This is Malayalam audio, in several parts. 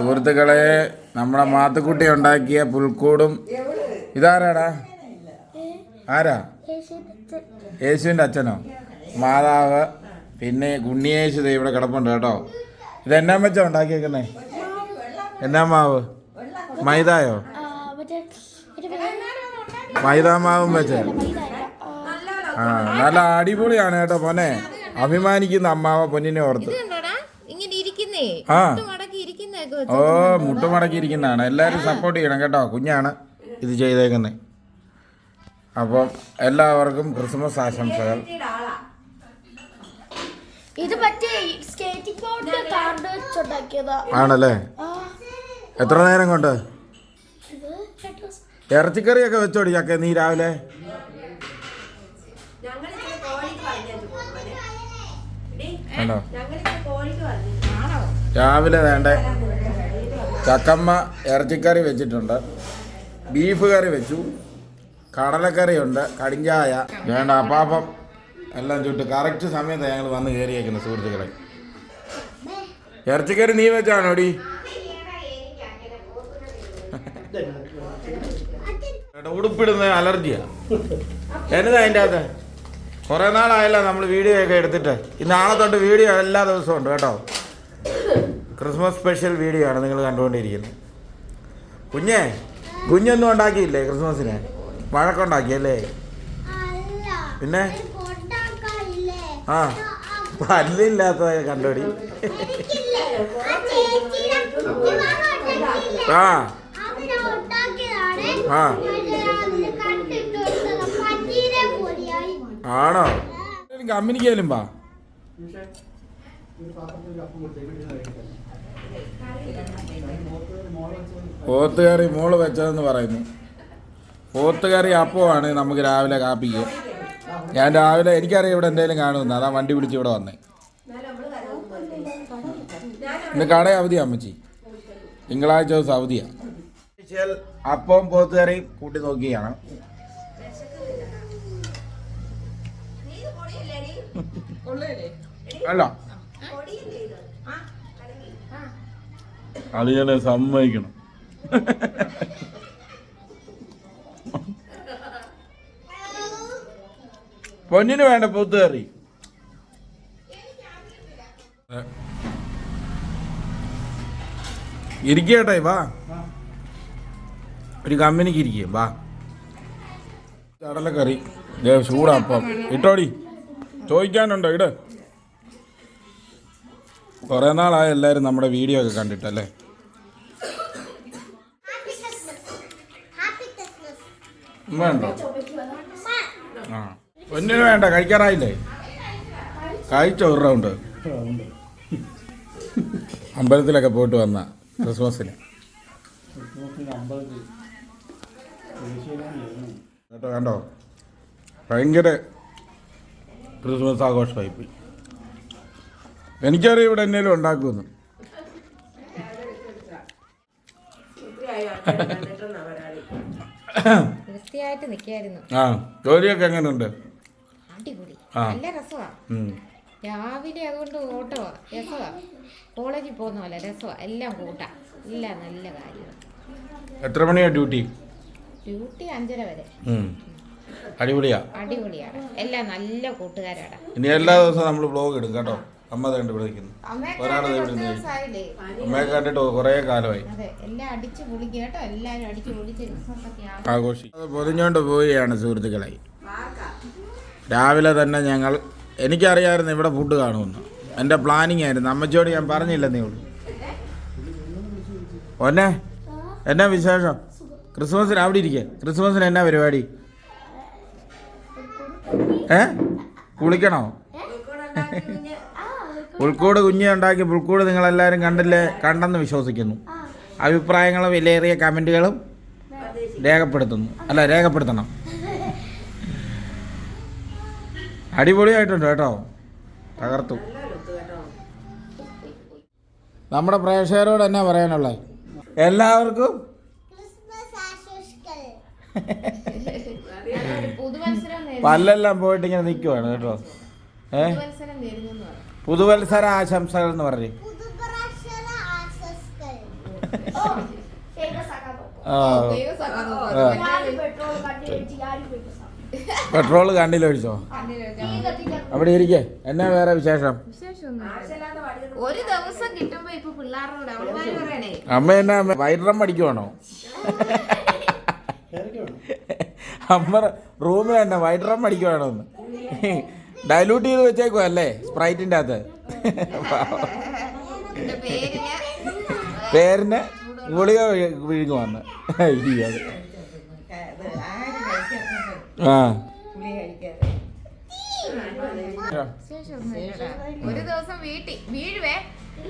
സുഹൃത്തുക്കളെ നമ്മുടെ മാത്തുക്കുട്ടി ഉണ്ടാക്കിയ പുൽക്കൂടും. ഇതാരാടാ? ആരാ? യേശുവിന്റെ അച്ഛനോ? മാതാവ്. പിന്നെ ഗുണ്ണിയേശു ഇവിടെ കിടപ്പുണ്ട് കേട്ടോ. ഇത് എന്നാ വെച്ചാ ഉണ്ടാക്കിയേക്കുന്നേ? എന്നാ മാവ്? മൈദായോ? മൈദാ മാവും വെച്ച്. ആ നല്ല അടിപൊളിയാണ് കേട്ടോ പൊന്നെ. അഭിമാനിക്കുന്ന അമ്മാവ പൊന്നിനെ ഓർത്ത്. ആ. ഇത് മുട്ട മടക്കിയിരിക്കുന്നതാണ്. എല്ലാവരും സപ്പോർട്ട് ചെയ്യണം കേട്ടോ. കുഞ്ഞാണ് ഇത് ചെയ്തേക്കുന്നത് അപ്പം എല്ലാവർക്കും ക്രിസ്മസ് ആശംസകൾ. ഇത് മറ്റേ സ്കേറ്റിംഗ് ബോർഡ് കാർഡ് വെച്ചുണ്ടാക്കിയതാ. ആണല്ലേ? എത്ര നേരം കൊണ്ട്. ഇറച്ചിക്കറിയൊക്കെ വെച്ചോടി ചക്ക നീ രാവിലെ? രാവിലെ വേണ്ട? ചക്കമ്മ ഇറച്ചിക്കറി വെച്ചിട്ടുണ്ട്. ബീഫ് കറി വെച്ചു. കടലക്കറിയുണ്ട്. കടിഞ്ചായ വേണ്ട അപ്പാപ്പം എല്ലാം ചുട്ട് കറക്റ്റ് സമയത്ത് ഞങ്ങൾ വന്ന് കയറിയേക്കുന്നു സുഹൃത്തുക്കളെ. ഇറച്ചിക്കറി നീ വെച്ചാണോടി? ഉടുപ്പിടുന്ന അലർജിയാ. എന്നതാ അതിന്റെ അകത്ത്? കുറേ നാളായല്ലോ നമ്മൾ വീഡിയോ ഒക്കെ എടുത്തിട്ട്. നാളെ തൊട്ട് വീഡിയോ എല്ലാ ദിവസവും ഉണ്ട് കേട്ടോ. ക്രിസ്മസ് സ്പെഷ്യൽ വീഡിയോ ആണ് നിങ്ങൾ കണ്ടുകൊണ്ടിരിക്കുന്നത് കുഞ്ഞേ കുഞ്ഞൊന്നും ഉണ്ടാക്കിയില്ലേ ക്രിസ്മസിന് വഴക്കുണ്ടാക്കിയല്ലേ അല്ലേ പിന്നെ? ആ പല്ലില്ലാത്ത കണ്ടോടി? ആ? ആ. ആണോ കമ്പനിക്കാലും പാ പോത്തുകറി മോൾ വെച്ചതെന്ന് പറയുന്നു. പോത്തുകറി അപ്പമാണ് നമുക്ക് രാവിലെ കാപ്പിക്ക്. ഞാൻ രാവിലെ എനിക്കറിയാം ഇവിടെ എന്തെങ്കിലും കാണുമെന്ന്. അതാ വണ്ടി പിടിച്ച് ഇവിടെ വന്നേ. ഇന്ന് കട അവധിയാ അമ്മച്ചി. തിങ്കളാഴ്ച ദിവസം അവധിയാ. അപ്പവും പോത്തുകറിയും കൂട്ടി നോക്കിയാണ്. അല്ല. ഞാൻ സമ്മതിക്കണം. പൊന്നിന് വേണ്ട പൂത്തുകറി ഇരിക്കട്ടെ വാ. ഒരു കമ്പനിക്ക് ഇരിക്കും വാ. കടലക്കറി ചൂടപ്പം. ഇട്ടോടി. ചോദിക്കാനുണ്ടോ? ഇട്. കുറേ നാളായി എല്ലാവരും നമ്മുടെ വീഡിയോ ഒക്കെ കണ്ടിട്ടല്ലേ? വേണ്ടോ? ആ. പൊന്നിന് വേണ്ട കഴിക്കാറായില്ലേ? കഴിച്ചോ ഒരു റൗണ്ട് അമ്പലത്തിലൊക്കെ പോയിട്ട് വന്ന ക്രിസ്മസിന്. കേട്ടോ കണ്ടോ? ഭയങ്കര ക്രിസ്മസ് ആഘോഷമായി പോയി. എനിക്കറിയാം ഇവിടെ എന്നേലും ഉണ്ടാക്കുമെന്ന്. വൃത്തിയായിട്ട് നിക്കായിരുന്നു ആ ജോലിയൊക്കെ എങ്ങനെയുണ്ട് അടിപൊളി. നല്ല രസമാ രാവിലെ അതുകൊണ്ട് ഓട്ടോ രസമാ കോളേജിൽ പോകുന്ന പോലെ രസമാ എല്ലാം കൂട്ടാ. ഇല്ല നല്ല കാര്യമാണ് എത്ര മണിയാണ് ഡ്യൂട്ടി? ഡ്യൂട്ടി അഞ്ചര വരെ. അടിപൊളിയാ. അടിപൊളിയാണ്. എല്ലാം നല്ല കൂട്ടുകാരാടാ. ഇനി എല്ലാ ദിവസവും നമ്മൾ ബ്ലോഗ് ഇടും കേട്ടോ. അമ്മ കണ്ടു വിളിക്കുന്നു. ഒരാൾ ഇവിടെ നിന്ന് ദിവസമായില്ലേ അമ്മയെ കണ്ടിട്ട് കുറേ കാലമായി. ആഘോഷിക്കും. പൊതിഞ്ഞോണ്ട് പോവുകയാണ് സുഹൃത്തുക്കളായി രാവിലെ തന്നെ ഞങ്ങൾ എനിക്കറിയായിരുന്നു ഇവിടെ ഫുഡ് കാണുമെന്ന്. എന്റെ പ്ലാനിങ് ആയിരുന്നു. അമ്മച്ചോട് ഞാൻ പറഞ്ഞില്ല നീ ഉള്ളൂ. ഒന്നെ എന്നാ വിശേഷം? ക്രിസ്മസിന് അവിടെ ഇരിക്കുക ക്രിസ്മസിന് എന്നാ പരിപാടി? ഏ? കുളിക്കണോ? പുൽക്കൂട് കുഞ്ഞ് ഉണ്ടാക്കിയ പുൽക്കൂട് നിങ്ങളെല്ലാവരും കണ്ടില്ലേ? കണ്ടെന്ന് വിശ്വസിക്കുന്നു. അഭിപ്രായങ്ങളും വിലയേറിയ കമന്റുകളും രേഖപ്പെടുത്തുന്നു. അല്ല രേഖപ്പെടുത്തണം. അടിപൊളിയായിട്ടുണ്ട് കേട്ടോ. തകർത്തു. നമ്മുടെ പ്രേക്ഷകരോട് എന്നാ പറയാനുള്ളത്? എല്ലാവർക്കും പല്ലെല്ലാം പോയിട്ട് ഇങ്ങനെ നിൽക്കുവാണ് കേട്ടോ. ഏ? പുതുവത്സരം എന്ന് പറയും പുതുവത്സര ആശംസകൾ എന്ന് പറഞ്ഞു. പെട്രോൾ കണ്ണിൽ ഒഴിച്ചോ? അവിടെ ഇരിക്കേ. എന്നാ വേറെ വിശേഷം? വിശേഷമൊന്നുമില്ല. ഒരു ദിവസം കിട്ടുമ്പോ ഇപ്പൊ പിള്ളേരോട് അവളുമാര് പറയണേ. അമ്മ എന്നാ വൈറം അടിക്കുവാണോ? അമ്മ റൂമിൽ തന്നെ വൈറം അടിക്കുവാണോ എന്ന് ഡയലൂട്ട് ചെയ്ത് വെച്ചേക്കുവാ അല്ലേ? സ്പ്രൈറ്റിന്റെ അകത്ത്. പേരിന് ഗുളിക വിഴുങ്ങു വന്ന് ആ. ഒരു ദിവസം വീട്ടിൽ വീഴുവേ.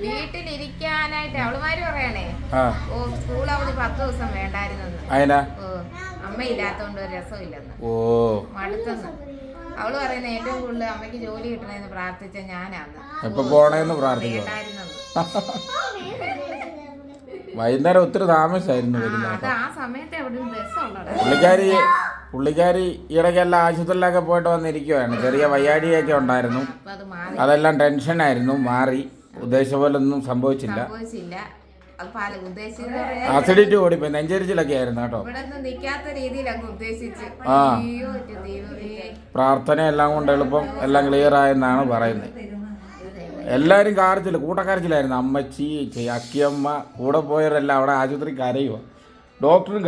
വീട്ടിലിരിക്കാനായിട്ട് അവളുമാര് പറയണേ. ഓ സ്കൂൾ അവധി പത്ത് ദിവസം വേണ്ടായിരുന്നു അമ്മ ഇല്ലാത്തോണ്ട് ഒരു രസമില്ലെന്ന്. ഓ. മടുത്തെന്ന്. അവൾ പറയുന്ന ഏറ്റവും കൂടുതൽ അമ്മയ്ക്ക് ജോലി കിട്ടണമെന്ന് പ്രാർത്ഥിച്ച ഞാനാന്ന്. എപ്പോ പോണേന്ന് പ്രാർത്ഥിക്കുക വേണ്ടായിരുന്നെന്ന് വൈകുന്നേരം ഒത്തിരി താമസിച്ചായിരുന്നു ആ വരുന്നത് അത് ആ സമയത്ത് എവിടെ രസമുള്ളടാ പുള്ളിക്കാരി പുള്ളിക്കാരി ഇടയ്ക്കെല്ലാം ആശുപത്രിയിലൊക്കെ പോയിട്ട് വന്നിരിക്കുവായിരുന്നു ചെറിയ വയ്യാടിയൊക്കെ ഉണ്ടായിരുന്നു. അപ്പൊ അത് മാറി. അതെല്ലാം ടെൻഷനായിരുന്നു മാറി. ഉദ്ദേശ പോലെ ഒന്നും സംഭവിച്ചില്ല. സംഭവിച്ചില്ല. അസിഡിറ്റി ഓടിപ്പോയി നെഞ്ചരിച്ചിലൊക്കെ ആയിരുന്നു കേട്ടോ. ആ. അയ്യോ ദൈവമേ. പ്രാർത്ഥന എല്ലാം കൊണ്ട് എളുപ്പം എല്ലാം ക്ലിയർ ആയെന്നാണ് പറയുന്നത്. എല്ലാവരും കാർച്ചില്ല കൂട്ടക്കാരച്ചിലായിരുന്നു. അമ്മച്ചി ചെ- അക്കിയമ്മ കൂടെ പോയവരെല്ലാം അവിടെ ആശുപത്രി കരയുക ഡോക്ടറും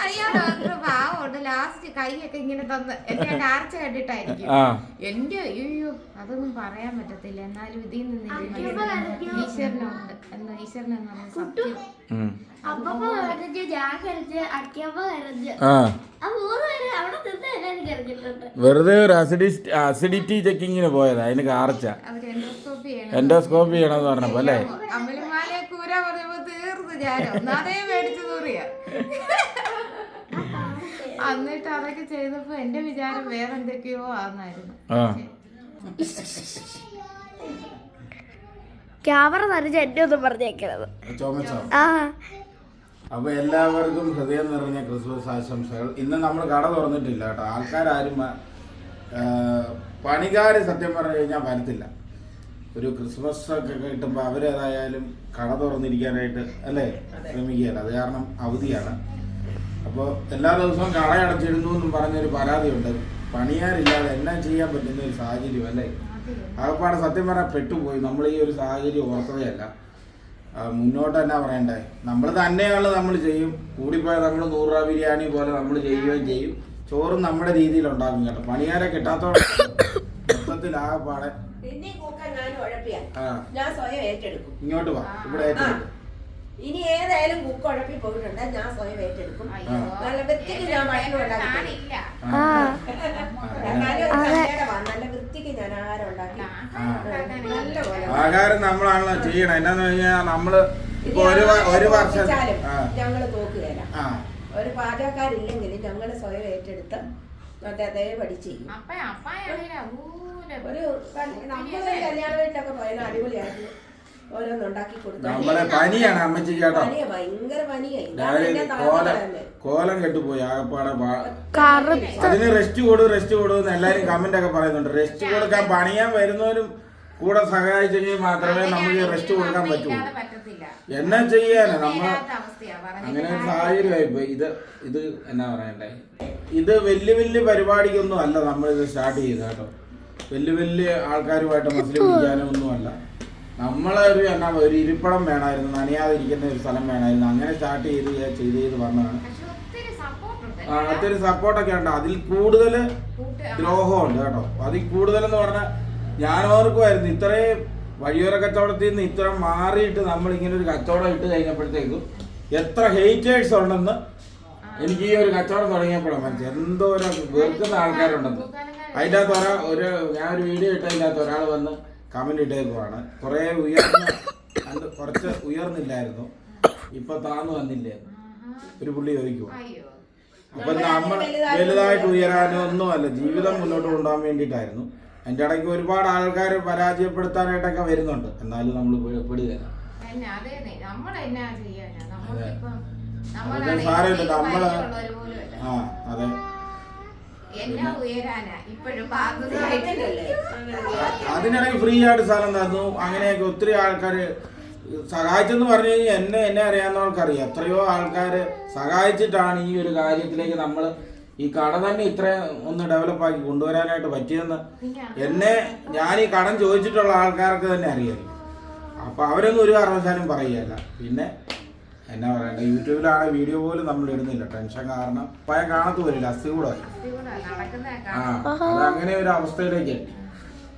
അയ്യോ ഡോക്ടർ പാവമുണ്ട് ലാസ്റ്റ് കൈയൊക്കെ ഇങ്ങനെ തന്ന് എന്റെ കാർച്ച കണ്ടിട്ടായിരിക്കും ആ എന്റെ അയ്യോ അതൊന്നും പറയാൻ പറ്റത്തില്ല എന്നാലും ഇതിൽ നിന്ന് ഈശ്വരനുണ്ട് എന്ന് ഈശ്വരൻ എന്നാണ് സത്യം ഉം. അപ്പപ്പ കരഞ്ഞ് ഞാൻ കരഞ്ഞ് അടിയമ്മ കരഞ്ഞ് ആ ആ മൂന്ന് പേര് അവിടെ നിന്ന് എല്ലാരും കരഞ്ഞിട്ടുണ്ട് വെറുതെ ഒരു അസിഡിറ്റി അസിഡിറ്റി ചെക്കിങ്ങിന് പോയത് അതിന് കാർച്ച അവർ എൻഡോസ്കോപ്പി ചെയ്യണം എൻഡോസ്കോപ്പി ചെയ്യണമെന്ന് പറഞ്ഞപ്പോ അല്ലേ അമ്പലമാലെ കൂര പറഞ്ഞപ്പോ ഞാൻ ഒന്നാതേ മേടിച്ചു തൂറിയ. എന്നിട്ട് അതൊക്കെ ചെയ്തപ്പോ എന്റെ വിചാരം വേറെ എന്തൊക്കെയോ ആന്നായിരുന്നു. ക്യാമറ നിറഞ്ഞ എന്നെ ഒന്നും പറഞ്ഞേക്കണത് ആ. അപ്പൊ എല്ലാവർക്കും ഹൃദയം നിറഞ്ഞ ക്രിസ്മസ് ആശംസകൾ. ഇന്ന് നമ്മൾ കട തുറന്നിട്ടില്ല കേട്ടോ. ആൾക്കാരും പണിക്കാർ സത്യം പറഞ്ഞു കഴിഞ്ഞാൽ വരത്തില്ല. ഒരു ക്രിസ്മസ് ഒക്കെ കിട്ടുമ്പോൾ അവരേതായാലും കട തുറന്നിരിക്കാനായിട്ട് അല്ലേ ശ്രമിക്കുകയല്ല അത് കാരണം അവധിയാണ്. അപ്പോൾ എല്ലാ ദിവസവും കട അടച്ചിരുന്നു എന്നും പറഞ്ഞൊരു പരാതിയുണ്ട്. പണിയാരില്ലാതെ എന്നാ ചെയ്യാൻ പറ്റുന്ന ഒരു സാഹചര്യം അല്ലേ? ആകപ്പാടെ സത്യം പറഞ്ഞാൽ പെട്ടുപോയി. നമ്മൾ ഈ ഒരു സാഹചര്യം ഓർത്തതയല്ല. മുന്നോട്ട് തന്നെ പറയണ്ടേ? നമ്മൾ തന്നെയാണ് നമ്മൾ ചെയ്യും. കൂടിപ്പോയാൽ നമ്മൾ നൂറ് രൂപ ബിരിയാണി പോലെ നമ്മൾ ചെയ്യുകയും ചെയ്യും. ചോറും നമ്മുടെ രീതിയിൽ ഉണ്ടാക്കും കേട്ടോ. പണിയാരെ കിട്ടാത്തോടെ മൊത്തത്തിൽ ആകപ്പാടെ പിന്നെ കൂക്കാൻ ഞാൻ ഉഴപ്പിയാ. ഞാൻ സ്വയം ഏറ്റെടുക്കും. ഇങ്ങോട്ട് വാ. ഇവിടെ ഏറ്റെടുക്കും. ഇനി ഏതായാലും കുക്ക് ഉഴപ്പി പോയിട്ടുണ്ട് ഞാൻ സ്വയം ഏറ്റെടുക്കും. നല്ല വൃത്തിക്ക് ഞാൻ ഭക്ഷണം ഉണ്ടാക്കി നല്ല വൃത്തിക്ക് ഞാൻ ആഹാരം ഉണ്ടാക്കി. നല്ല പോലെ ആഹാരം നമ്മളാണല്ലോ ചെയ്യണം. എന്നാന്ന് കഴിഞ്ഞാൽ നമ്മൾ ഇപ്പൊ ഒരു ഒരു വർഷം ഞങ്ങൾ തോക്ക് തോക്കുകയില്ല ഒരു പാചകക്കാരില്ലെങ്കിൽ ഞങ്ങൾ സ്വയം ഏറ്റെടുത്ത് മറ്റേ അതേപടി ചെയ്യും. അപ്പ അപ്പായാണെങ്കിൽ അകൂല ഒരു നമ്മളൊരു കല്യാണ വീട്ടിലൊക്കെ പോയാലും അടിപൊളിയായിട്ട് ഓരോന്ന്ണ്ടാക്കി കൊടുത്തു. നമ്മളെ പനിയാണ് അമ്മച്ചി കേട്ടോ. ഭയങ്കര പനിയായി. കോലം കെട്ടുപോയി ആകപ്പാടെ അതിന് റെസ്റ്റ് കൊടു റെസ്റ്റ് കൊടുന്ന് എല്ലാരും കമന്റ് ഒക്കെ പറയുന്നുണ്ട്. റെസ്റ്റ് കൊടുക്കാൻ പണിയാൻ വരുന്നവരും കൂടെ സഹായിച്ചെങ്കിൽ മാത്രമേ നമുക്ക് റെസ്റ്റ് കൊടുക്കാൻ പറ്റുള്ളൂ എന്നാ ചെയ്യാനാ? നമ്മ അങ്ങനെ ഒരു സാഹചര്യമായി പോയി. ഇത് ഇത് എന്നാ പറയണ്ടേ? ഇത് വലിയ വലിയ പരിപാടിക്കൊന്നും അല്ല നമ്മൾ ഇത് സ്റ്റാർട്ട് ചെയ്തത് കേട്ടോ. വലിയ വലിയ ആൾക്കാരുമായിട്ട് മസിൽ പിടിക്കാനോ ഒന്നും അല്ല നമ്മളെ ഒരു എന്നാ ഒരു ഇരിപ്പിടം വേണമായിരുന്നു. നനയാതിരിക്കുന്ന ഒരു സ്ഥലം വേണമായിരുന്നു. അങ്ങനെ സ്റ്റാർട്ട് ചെയ്ത് ചെയ്ത് ചെയ്ത് വന്നതാണ് ഒത്തിരി സപ്പോർട്ടൊക്കെ ഉണ്ട്. അതിൽ കൂടുതൽ ദ്രോഹമുണ്ട് കേട്ടോ. അതിൽ കൂടുതലെന്ന് പറഞ്ഞാൽ ഞാൻ ഓർക്കുമായിരുന്നു ഇത്രയും വഴിയോര കച്ചവടത്തിൽ നിന്ന് ഇത്ര മാറിയിട്ട് നമ്മൾ ഇങ്ങനെ ഒരു കച്ചവടം ഇട്ട് കഴിഞ്ഞപ്പോഴത്തേക്കും എത്ര ഹെയ്റ്റേഴ്സ് ഉണ്ടെന്ന് എനിക്ക് ഈ ഒരു കച്ചവടം തുടങ്ങിയപ്പോഴാണ് മനസ്സിലായി ഒരു വെറുക്കുന്ന ആൾക്കാരുണ്ടെന്ന്. അതിന്റെ അകത്ത് ഒരാൾ ഒരു ഞാൻ ഒരു വീഡിയോ ഇട്ടതിന്റെ അകത്ത് ഒരാൾ വന്ന് കമന്റ് ഇട്ടേക്കുവാണ് കുറേ ഉയർന്ന അത് കുറച്ച് ഉയർന്നില്ലായിരുന്നു. ഇപ്പൊ താന്നു വന്നില്ലേ? ഒരു പുള്ളി ചോദിക്കുവാ. അപ്പൊ നമ്മൾ വലുതായിട്ട് ഉയരാനോ ഒന്നും അല്ല ജീവിതം മുന്നോട്ട് കൊണ്ടുപോകാൻ വേണ്ടിയിട്ടായിരുന്നു. അതിന്റെ ഇടയ്ക്ക് ഒരുപാട് ആൾക്കാർ പരാജയപ്പെടുത്താനായിട്ടൊക്കെ വരുന്നുണ്ട്. എന്നാലും നമ്മൾ പെടുകയില്ല സാരമില്ല, നമ്മൾ. ആ അതെ. അതിനിടയ്ക്ക് ഫ്രീ ആയിട്ട് സ്ഥലം തന്നു. അങ്ങനെയൊക്കെ ഒത്തിരി ആൾക്കാർ സഹായിച്ചെന്ന് പറഞ്ഞു കഴിഞ്ഞാൽ എന്നെ എന്നെ അറിയാവുന്നവർക്കറിയാം എത്രയോ ആൾക്കാർ സഹായിച്ചിട്ടാണ് ഈ ഒരു കാര്യത്തിലേക്ക് നമ്മൾ ഈ കട തന്നെ ഇത്ര ഒന്ന് ഡെവലപ്പാക്കി കൊണ്ടുവരാനായിട്ട് പറ്റിയെന്ന് എന്നെ ഞാൻ ഈ കടം ചോദിച്ചിട്ടുള്ള ആൾക്കാർക്ക് തന്നെ അറിയാം. അപ്പൊ അവരൊന്നും ഒരു കാരണവശാലും പറയുകയല്ല. പിന്നെ എന്നാ പറയണ്ട യൂട്യൂബിലാണ് വീഡിയോ പോലും നമ്മൾ ഇടുന്നില്ല. ടെൻഷൻ കാരണം പയ കാണത്തു വരില്ല അസ്ഥി കൂടെ ആ അതങ്ങനെ അങ്ങനെ ഒരു അവസ്ഥയിലേക്ക്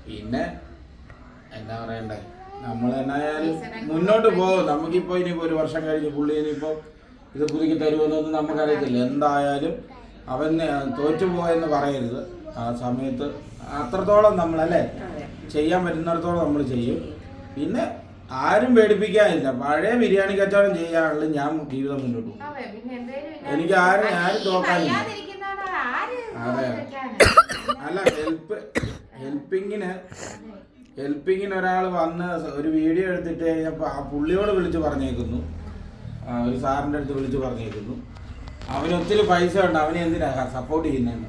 പിന്നെ എന്നാ പറയണ്ടേ നമ്മൾ എന്നായാലും മുന്നോട്ട് പോകും. നമുക്കിപ്പോ ഇനിയിപ്പോ ഒരു വർഷം കഴിഞ്ഞ് പുള്ളി ഇനിയിപ്പോ ഇത് പുതുക്കി തരുമെന്നൊന്നും നമുക്കറിയത്തില്ല. എന്തായാലും അവൻ തോറ്റുപോയെന്ന് പറയരുത്. ആ സമയത്ത് അത്രത്തോളം നമ്മളല്ലേ ചെയ്യാൻ പറ്റുന്നിടത്തോളം നമ്മൾ ചെയ്യും. പിന്നെ ആരും പേടിപ്പിക്കാനില്ല. പഴയ ബിരിയാണി കച്ചവടം ചെയ്യാനുള്ള ഞാൻ ജീവിതം മുന്നോട്ട് പോകും. എനിക്ക് ആരും ആരും തോക്കാനില്ല. അതെ. അല്ല ഹെൽപ്പ് ഹെൽപ്പിങ്ങിന് ഹെൽപ്പിങ്ങിന് ഒരാൾ വന്ന് ഒരു വീഡിയോ എടുത്തിട്ട് കഴിഞ്ഞപ്പോൾ ആ പുള്ളിയോട് വിളിച്ച് പറഞ്ഞേക്കുന്നു. ഒരു സാറിന്റെ അടുത്ത് വിളിച്ച് പറഞ്ഞേക്കുന്നു. അവന് ഒത്തിരി പൈസ ഉണ്ട് അവനെ എന്തിനാ സപ്പോർട്ട് ചെയ്യുന്നതെന്ന്?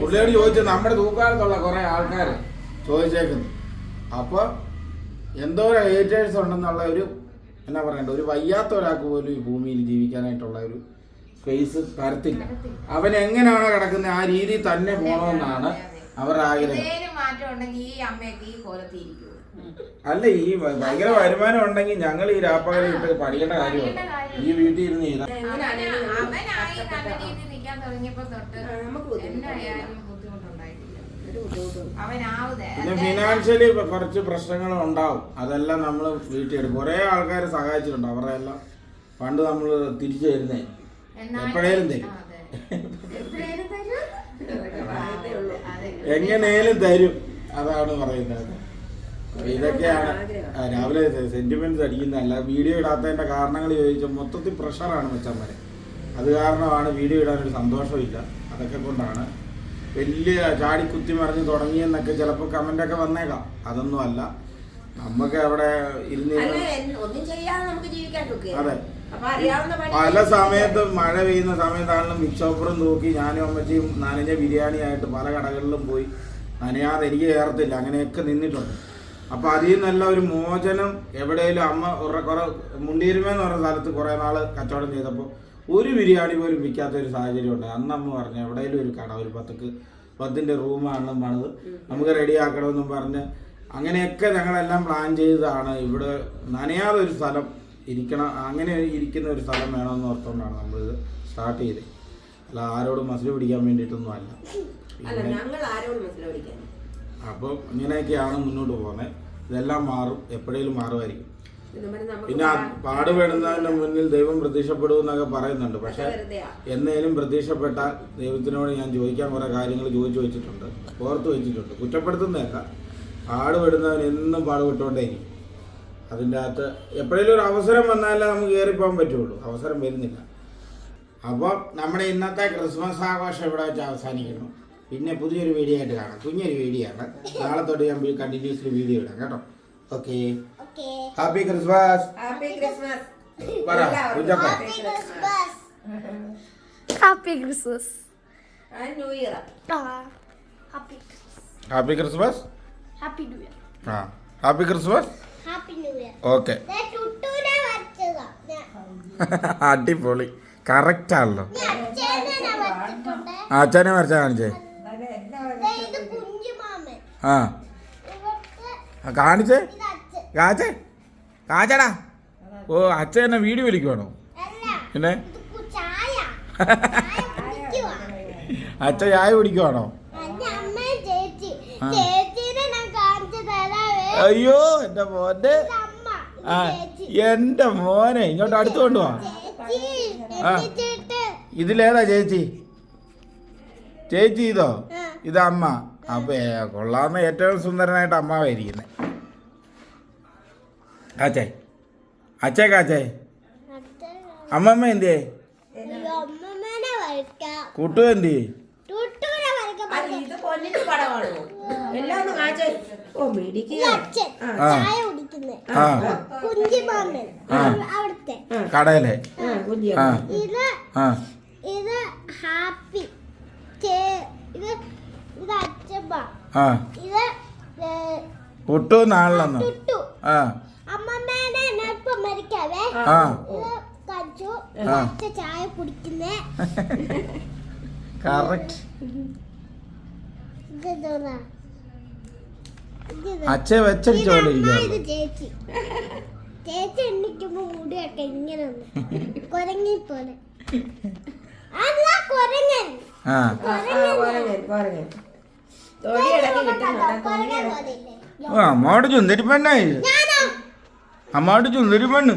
പുള്ളിയോട് ചോദിച്ചു നമ്മുടെ തൂക്കാലത്തുള്ള കുറെ ആൾക്കാർ ചോദിച്ചേക്കുന്നു. അപ്പോൾ എന്തോ ഏറ്റേഴ്സ് ഹേറ്റേഴ്സ് ഉണ്ടെന്നുള്ള ഒരു എന്നാ പറയണ്ട ഒരു വയ്യാത്ത ഒരാൾക്ക് പോലും ഈ ഭൂമിയിൽ ജീവിക്കാനായിട്ടുള്ള ഒരു സ്പേസ് തരത്തില്ല. അവൻ എങ്ങനെയാണോ കിടക്കുന്നത് ആ രീതിയിൽ തന്നെ പോകണമെന്നാണ് അവർ ആഗ്രഹം. മാറ്റം ഉണ്ടെങ്കിൽ ഈ അമ്മയൊക്കെ ഈ പോലെ ഇരിക്കുവോ? അല്ല ഈ ഭയങ്കര വരുമാനം ഉണ്ടെങ്കിൽ ഞങ്ങൾ ഈ രാപ്പകൽ ഇട്ട് പഠിക്കേണ്ട കാര്യമാണ് ഈ വീട്ടിൽ ഇരുന്ന് ചെയ്താൽ പിന്നെ ഫിനാൻഷ്യലി കുറച്ച് പ്രശ്നങ്ങൾ ഉണ്ടാവും. അതെല്ലാം നമ്മൾ വീട്ടിൽ എടുക്കും കുറെ ആൾക്കാർ സഹായിച്ചിട്ടുണ്ട്. അവരുടെ എല്ലാം പണ്ട് നമ്മൾ തിരിച്ചു തരുന്നേ. എപ്പോഴേലും തരും. എങ്ങനെയും തരും. അതാണ് പറയുന്നത്. ഇതൊക്കെയാണ് രാവിലെ സെന്റിമെന്റ്സ് അടിക്കുന്നതല്ല വീഡിയോ ഇടാത്തതിന്റെ കാരണങ്ങൾ ചോദിച്ചാൽ മൊത്തത്തിൽ പ്രഷറാണ് മച്ചന്മാരെ. അത് കാരണമാണ് വീഡിയോ ഇടാനൊരു സന്തോഷമില്ല. അതൊക്കെ കൊണ്ടാണ്. വലിയ ചാടി കുത്തി മറിഞ്ഞ് തുടങ്ങിയെന്നൊക്കെ ചിലപ്പോൾ ഒക്കെ വന്നേക്കാം. അതൊന്നും അല്ല. നമുക്ക് അവിടെ ഇരുന്ന് അല്ല. അതെ. പല സമയത്ത് മഴ പെയ്യുന്ന സമയത്താണെങ്കിലും മിക്സോപ്പറും നോക്കി തൂക്കി ഞാനും അമ്മച്ചിയും നനഞ്ഞ ബിരിയാണി ആയിട്ട് പല കടകളിലും പോയി നനയാതെ എനിക്ക് ചേർത്തില്ല അങ്ങനെയൊക്കെ നിന്നിട്ടുണ്ട്. അപ്പോൾ അതിൽ നിന്നല്ല ഒരു മോചനം എവിടെയെങ്കിലും അമ്മ കുറെ കുറെ മുണ്ടീരുമ എന്ന് പറഞ്ഞ സ്ഥലത്ത് കുറെ നാൾ കച്ചവടം ചെയ്തപ്പോൾ ഒരു ബിരിയാണി പോലും വിൽക്കാത്ത ഒരു സാഹചര്യം ഉണ്ട് അന്ന് അമ്മ പറഞ്ഞു എവിടെയെങ്കിലും ഒരു കട ഒരു പത്തക്ക് പത്തിന്റെ റൂമാണ് പണിത് നമുക്ക് റെഡി റെഡിയാക്കണമെന്നും പറഞ്ഞ് അങ്ങനെയൊക്കെ ഞങ്ങളെല്ലാം പ്ലാൻ ചെയ്തതാണ്. ഇവിടെ നനയാതെ ഒരു സ്ഥലം ഇരിക്കണം അങ്ങനെ ഇരിക്കുന്ന ഒരു സ്ഥലം വേണമെന്ന് ഓർത്തുകൊണ്ടാണ് നമ്മളിത് സ്റ്റാർട്ട് ചെയ്തത് അല്ല ആരോടും മസിൽ പിടിക്കാൻ വേണ്ടിയിട്ടൊന്നും അല്ല. ഞങ്ങൾ ആരോടും അപ്പം ഇങ്ങനെയൊക്കെയാണ് മുന്നോട്ട് പോകുന്നത് ഇതെല്ലാം മാറും എപ്പോഴേലും മാറുമായിരിക്കും. പിന്നെ പാട് പാടുപെടുന്നതിന് മുന്നിൽ ദൈവം പ്രത്യക്ഷപ്പെടും എന്നൊക്കെ പറയുന്നുണ്ട്. പക്ഷെ എന്തേലും എന്നേലും പ്രത്യക്ഷപ്പെട്ടാൽ ദൈവത്തിനോട് ഞാൻ ചോദിക്കാൻ കുറേ കാര്യങ്ങൾ ചോദിച്ചു വെച്ചിട്ടുണ്ട് ഓർത്ത് വെച്ചിട്ടുണ്ട്. കുറ്റപ്പെടുത്തുന്നതല്ല പാടുപെടുന്നവൻ എന്നും പാടുപെട്ടുകൊണ്ടേയിരിക്കും അതിന്റെ അകത്ത് എപ്പോഴേലും ഒരു അവസരം വന്നാലേ നമുക്ക് കയറിപ്പോകാൻ പറ്റുള്ളൂ. അവസരം വരുന്നില്ല. അപ്പോൾ നമ്മുടെ ഇന്നത്തെ ക്രിസ്മസ് ആഘോഷം ഇവിടെ വെച്ച് അവസാനിക്കുന്നു. പിന്നെ പുതിയൊരു വീഡിയോ ആയിട്ട് കാണാം. കുഞ്ഞൊരു വീഡിയോ ആണ്. നാളെ തൊട്ട് ഞാൻ കണ്ടിന്യൂസ്ലി വീഡിയോ ഇടാം കേട്ടോ. Okay happy Christmas happy Christmas പറ happy Christmas new year happy happy Christmas happy new year ആ happy Christmas happy new year okay അടിപൊളി. കറക്റ്റ് ആണല്ലോ. അച്ഛനെ വരച്ചാ കാണിച്ചേ. ആ. കാണിച്ചേ? കാച്ചേ കാച്ചടാ ഓ അച്ഛൻ എന്നെ വീഡിയോ വിളിക്കുവാണോ? പിന്നെ? കു- ചായ അച്ഛൻ കുടിക്കുവാണോ അയ്യോ എന്റെ മോന്റെ ആ എന്റെ മോനെ. ഇങ്ങോട്ട് അടുത്ത് കൊണ്ടുപോവാ ആ. ഇതിലേതാ ചേച്ചി? ചേച്ചി ഇതോ. ഇത് അമ്മ അപ്പൊ ഏ, കൊള്ളാവുന്ന ഏറ്റവും സുന്ദരനായിട്ട് അമ്മാവായിരിക്കുന്നത് കാച്ചേ. അച്ഛേ കാച്ചേ. അമ്മമ്മ എന്തിയേ? കുട്ടു എന്തി കടയിലെ. ഇത് ഹാപ്പി. ഇത് ആ. കുട്ടു നാളിലെന്നോ. ആ ചായ കുടിക്കുന്നേ. കറക്റ്റ്. അച്ഛ വെച്ചടിച്ച ഇത് പോലെ അമ്മ, ഇത് ഇരിക്കുകയുള്ളൂ ചേച്ചി. ചേച്ചി എണ്ണിക്കുമ്പോ മുടിയൊക്കെ ഇങ്ങനെ കൊരങ്ങി പോലെ ആ. കൊരങ്ങൻ. കോരങ്ങൻ, കോരങ്ങൻ. അമ്മോട് ചുന്ദരി പെണ്ണായി അമ്മാവിടെ അമ്മോട് ചുന്ദരി പെണ്ണ്